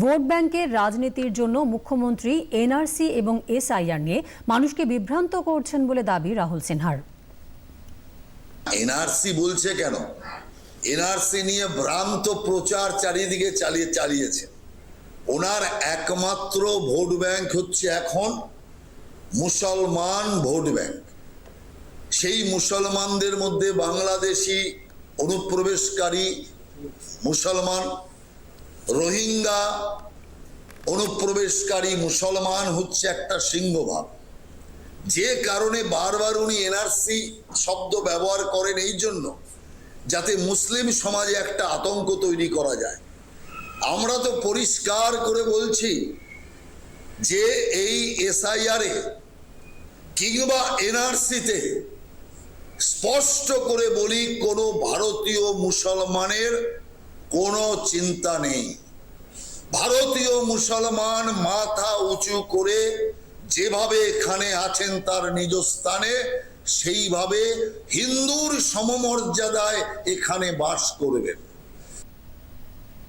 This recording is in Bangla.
ভোট ব্যাংকের রাজনীতির জন্য মুখ্যমন্ত্রী, এনআরসি এবং এসআইআর নিয়ে মানুষকে বিভ্রান্ত করছেন বলে দাবি রাহুল সিনহার। এনআরসি বলছে কেন? এনআরসি নিয়ে ভ্রান্ত প্রচার চারিদিকে চালিয়ে চালিয়েছে। ওনার একমাত্র ভোট ব্যাংক হচ্ছে এখন মুসলমান ভোট ব্যাংক। সেই মুসলমানদের মধ্যে বাংলাদেশি অনুপ্রবেশকারী মুসলমান রোহিঙ্গা অনুপ্রবেশকারী মুসলমান হচ্ছে একটা সিংহভাগ। যে কারণে বারবার উনি এনআরসি শব্দ ব্যবহার করেন এই জন্য, যাতে মুসলিম সমাজে একটা আতঙ্ক তৈরি করা যায়। আমরা তো পরিষ্কার করে বলছি যে এই এসআইআরে কিংবা এনআরসিতে স্পষ্ট করে বলি, কোনো ভারতীয় মুসলমানের কোনো চিন্তা নেই। ভারতীয় মুসলমান মাথা উঁচু করে যেভাবে এখানে আছেন তার নিজ স্থানে, সেইভাবে হিন্দুর সমমর্যাদায় এখানে বাস করবেন।